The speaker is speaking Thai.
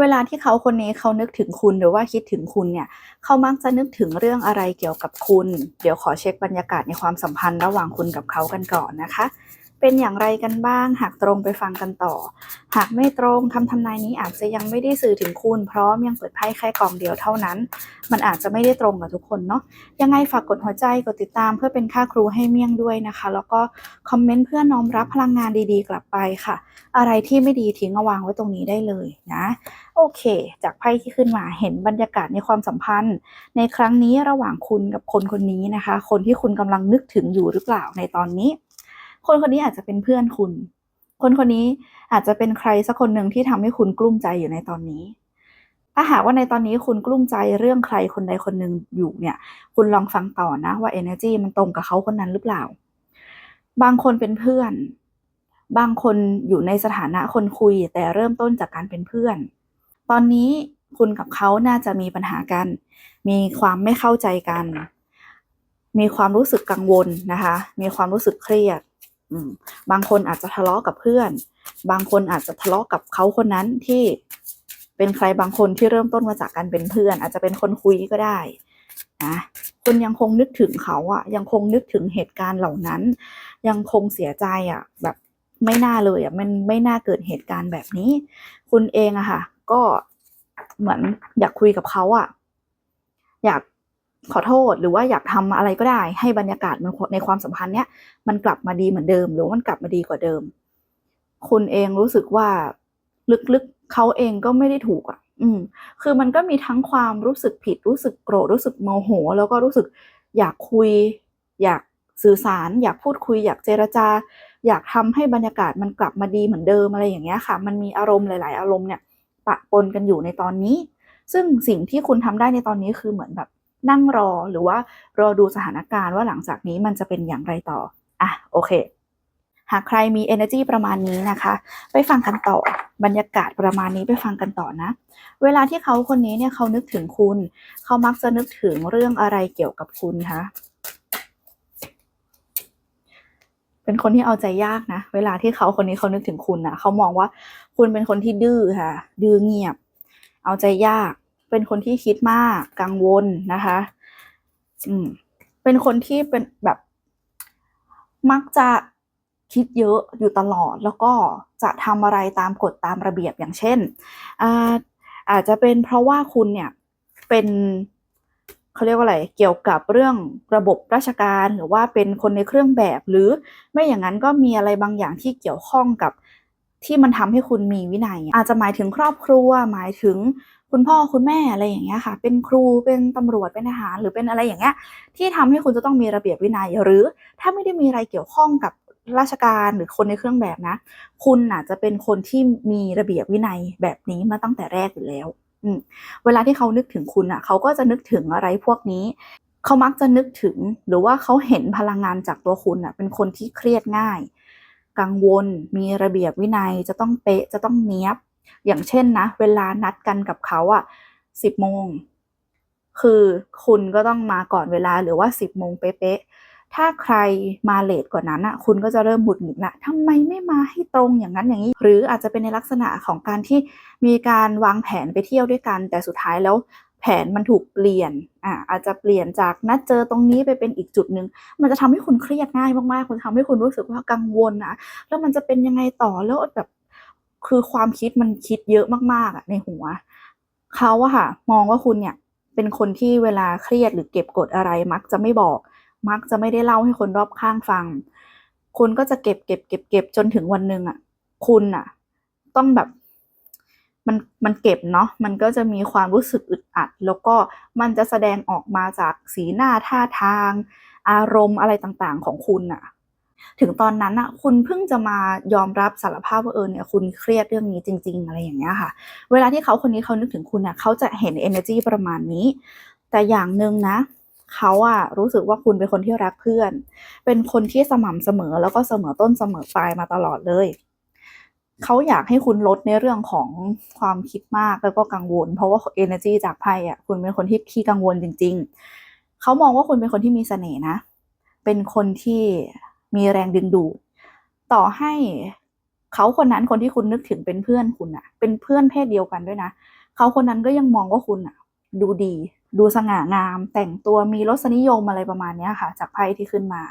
เวลาที่เขาคนนี้เขานึกถึงคุณหรือว่าคิดถึงคุณเนี่ย เขามักจะนึกถึงเรื่องอะไรเกี่ยวกับคุณ เดี๋ยวขอเช็คบรรยากาศในความสัมพันธ์ระหว่างคุณกับเขากันก่อนนะคะ เป็นอย่างไรกันบ้าง หากตรงไปฟังกันต่อ หากไม่ตรงคำทำนายนี้อาจจะยังไม่ได้สื่อถึงคุณเพราะยังเปิดไพ่แค่กองเดียวเท่านั้น มันอาจจะไม่ได้ตรงกับทุกคนเนาะ ยังไงฝากกดหัวใจกดติดตามเพื่อเป็นค่าครูให้เมี่ยงด้วยนะคะ แล้วก็คอมเมนต์เพื่อน้อมรับพลังงานดีๆ กลับไปค่ะ อะไรที่ไม่ดีทิ้งเอาวางไว้ตรงนี้ได้เลยนะ โอเค จากไพ่ที่ขึ้นมาเห็นบรรยากาศในความสัมพันธ์ ในครั้งนี้ระหว่างคุณกับคนคนนี้นะคะ คนที่คุณกำลังนึกถึงอยู่หรือเปล่าในตอนนี้ คนคนนี้อาจจะเป็นเพื่อนคุณ คนคนนี้อาจจะเป็นใครสักคนหนึ่งที่ทำให้คุณกลุ้มใจอยู่ในตอนนี้ ถ้าหากว่าในตอนนี้คุณกลุ้มใจเรื่องใครคนใดคนหนึ่งอยู่เนี่ย คุณลองฟังต่อนะว่า energy มันตรงกับเขาคนนั้นหรือเปล่า บางคนเป็นเพื่อน บางคนอยู่ในสถานะคนคุย แต่เริ่มต้นจากการเป็นเพื่อน ตอนนี้คุณกับเขาน่าจะมีปัญหากัน มีความไม่เข้าใจกัน มีความรู้สึกกังวลนะคะ มีความรู้สึกเครียดอืมบางคนอาจจะทะเลาะกับเพื่อน บางคนอาจจะทะเลาะกับเขาคนนั้นที่เป็นใครบางคนที่เริ่มต้นมาจากการเป็นเพื่อน อาจจะเป็นคนคุยก็ได้นะคุณยังคงนึกถึงเขาอะยังคงนึกถึงเหตุการณ์เหล่านั้น ยังคงเสียใจอะแบบไม่น่าเลยอะมันไม่น่าเกิดเหตุการณ์แบบนี้ คุณเองอะค่ะ ก็เหมือนอยากคุยกับเขาอะอยากขอโทษหรือว่าอยากทำอะไรก็ได้ ให้บรรยากาศมันในความสัมพันธ์เนี้ยมันกลับมาดีเหมือนเดิม หรือมันกลับมาดีกว่าเดิม คุณเองรู้สึกว่าลึกๆเขาเองก็ไม่ได้ถูกอะ อืม คือมันก็มีทั้งความรู้สึกผิดรู้สึกโกรธรู้สึกโมโห แล้วก็รู้สึกอยากคุย อยากสื่อสาร อยากพูดคุย อยากเจรจา อยากทำให้บรรยากาศมันกลับมาดีเหมือนเดิมอะไรอย่างเงี้ยค่ะ มันมีอารมณ์หลาย ๆ อารมณ์เนี่ย ปะปนกันอยู่ในตอนนี้ ซึ่งสิ่งที่คุณทำได้ในตอนนี้คือเหมือนแบบนั่งรอหรือว่ารอดูสถานการณ์ว่าหลังจากนี้มันจะเป็นอย่างไรต่อ อะ โอเค หากใครมี energy ประมาณนี้นะคะ ไปฟังกันต่อบรรยากาศประมาณนี้ไปฟังกันต่อนะ เวลาที่เขาคนนี้เนี่ยเขานึกถึงคุณ เขามักจะนึกถึงเรื่องอะไรเกี่ยวกับคุณคะ เป็นคนที่เอาใจยากนะ เวลาที่เขาคนนี้เขานึกถึงคุณนะเขามองว่าคุณเป็นคนที่ดื้อค่ะ ดื้อเงียบ เอาใจยาก เป็นคนที่คิดมาก กังวลนะคะ อืม เป็นคนที่เป็นแบบ มักจะคิดเยอะอยู่ตลอด แล้วก็จะทำอะไรตามกฎตามระเบียบอย่างเช่นอาอาจจะเป็นเพราะว่าคุณเนี่ยเป็น เขาเรียกว่าอะไร เกี่ยวกับเรื่องระบบราชการหรือว่าเป็นคนในเครื่องแบบ หรือไม่อย่างนั้นก็มีอะไรบางอย่างที่เกี่ยวข้องกับที่มันทำให้คุณมีวินัย อาจจะหมายถึงครอบครัว หมายถึงคุณพ่อคุณแม่อะไรอย่างเงี้ยค่ะ เป็นครูเป็นตำรวจเป็นทหารหรือเป็นอะไรอย่างเงี้ยที่ทำให้คุณจะต้องมีระเบียบวินัย หรือถ้าไม่ได้มีอะไรเกี่ยวข้องกับราชการหรือคนในเครื่องแบบนะ คุณอาจจะเป็นคนที่มีระเบียบวินัยแบบนี้มาตั้งแต่แรกอยู่แล้ว เวลาที่เขานึกถึงคุณอะ เขาก็จะนึกถึงอะไรพวกนี้ เขามักจะนึกถึง หรือว่าเขาเห็นพลังงานจากตัวคุณอะ เป็นคนที่เครียดง่าย กังวล มีระเบียบวินัย จะต้องเป๊ะ จะต้องเนี้ยบ อย่างเช่นนะ เวลานัดกันกับเขาอะสิบโมง คือคุณก็ต้องมาก่อนเวลาหรือว่าสิบโมงเป๊ะๆ ถ้าใครมาเลทกว่านั้นอะคุณก็จะเริ่มหงุดหงิดละทำไมไม่มาให้ตรงอย่างนั้นอย่างนี้ หรืออาจจะเป็นในลักษณะของการที่มีการวางแผนไปเที่ยวด้วยกัน แต่สุดท้ายแล้วแผนมันถูกเปลี่ยนอ่าอาจจะเปลี่ยนจากนัดเจอตรงนี้ไปเป็นอีกจุดหนึ่งมันจะทำให้คุณเครียดง่ายมากๆมันทำให้คุณรู้สึกว่ากังวลนะแล้วมันจะเป็นยังไงต่อแล้วแบบคือความคิดมันคิดเยอะมากๆอะในหัวเขาอะค่ะ มองว่าคุณเนี่ยเป็นคนที่เวลาเครียดหรือเก็บกดอะไรมักจะไม่บอก มักจะไม่ได้เล่าให้คนรอบข้างฟัง คุณก็จะเก็บเก็บเก็บเก็บจนถึงวันหนึ่งอะคุณอะต้องแบบมันมันเก็บเนาะมันก็จะมีความรู้สึกอึดอัด แล้วก็มันจะแสดงออกมาจากสีหน้าท่าทาง อารมณ์อะไรต่างๆของคุณน่ะถึงตอนนั้นน่ะคุณเพิ่งจะมายอมรับสารภาพว่าเออเนี่ยคุณเครียดเรื่องนี้จริง ๆ อะไรอย่างเงี้ยค่ะ เวลาที่เขาคนนี้เขานึกถึงคุณน่ะเขาจะเห็น energy ประมาณนี้ แต่อย่างหนึ่งนะ เขาอะรู้สึกว่าคุณเป็นคนที่รักเพื่อน เป็นคนที่สม่ำเสมอแล้วก็เสมอต้นเสมอปลายมาตลอดเลย เขาอยากให้คุณลดในเรื่องของความคิดมากแล้วก็กังวล เพราะว่า energy จากไพ่อะคุณเป็นคนที่ขี้กังวลจริง ๆ เขามองว่าคุณเป็นคนที่มีเสน่ห์นะ เป็นคนที่มีแรงดึงดูด ต่อให้เขาคนนั้นคนที่คุณนึกถึงเป็นเพื่อนคุณอะเป็นเพื่อนเพศเดียวกันด้วยนะ เขาคนนั้นก็ยังมองว่าคุณอะดูดี ดูสง่างาม แต่งตัวมีรสนิยมอะไรประมาณนี้ค่ะ จากไพ่ที่ขึ้นมา